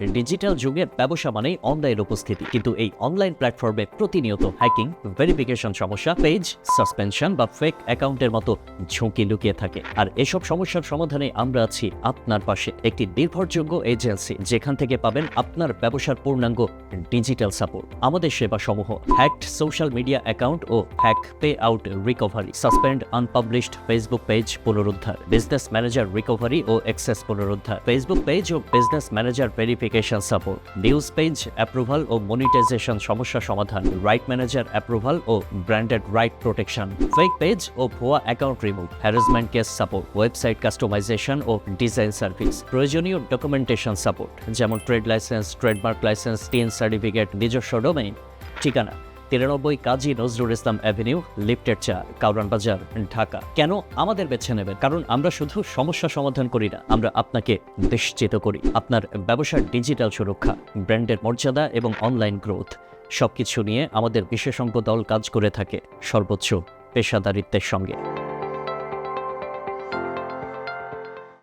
Digital যুগের ব্যবসা মানেই অনলাইন উপস্থিতি। কিন্তু এই অনলাইন প্ল্যাটফর্মে প্রতিনিয়ত হ্যাকিং ভেরিফিকেশন সমস্যা পেজ সাসপেনশন বা ফেক অ্যাকাউন্টের মতো ঝুঁকি লুকিয়ে থাকে। আর এসব সমস্যার সমাধানে আমরা আছি আপনার পাশে, একটি নির্ভরযোগ্য এজেন্সি যেখান থেকে পাবেন আপনার ব্যবসার পূর্ণাঙ্গ ডিজিটাল সাপোর্ট আমাদের সেবা সমূহ হ্যাকড সোশ্যাল মিডিয়া অ্যাকাউন্ট ও hack pay out recovery suspend unpublished Facebook page পুনরুদ্ধার বিজনেস ম্যানেজার রিকভারি ও অ্যাক্সেস পুনরুদ্ধার। ফেসবুক পেজ ও business manager verification support news page approval ও মনিটাইজেশন সমস্যা সমাধান রাইট ম্যানেজার অ্যাপ্রুভাল ও branded right protection fake page ও ভুয়া account remove harassment case support website customisation ও design service প্রয়োজনীয় documentation support যেমন trade licence trademark licence TIN certificate নিজস্ব domain ঠিকানা। তিরানব্বই Kazi Nazrul Islam avenue lifted চা কাউরান বাজার, ঢাকা। কেন আমাদের বেছে নেবেন কারণ আমরা শুধু সমস্যা সমাধান করি না, আমরা আপনাকে নিশ্চিত করি। আপনার ব্যবসার ডিজিটাল সুরক্ষা, ব্র্যান্ডের মর্যাদা এবং অনলাইন গ্রোথ, সবকিছু নিয়ে আমাদের বিশেষজ্ঞ দল কাজ করে থাকে সর্বোচ্চ পেশাদারিত্বের সঙ্গে।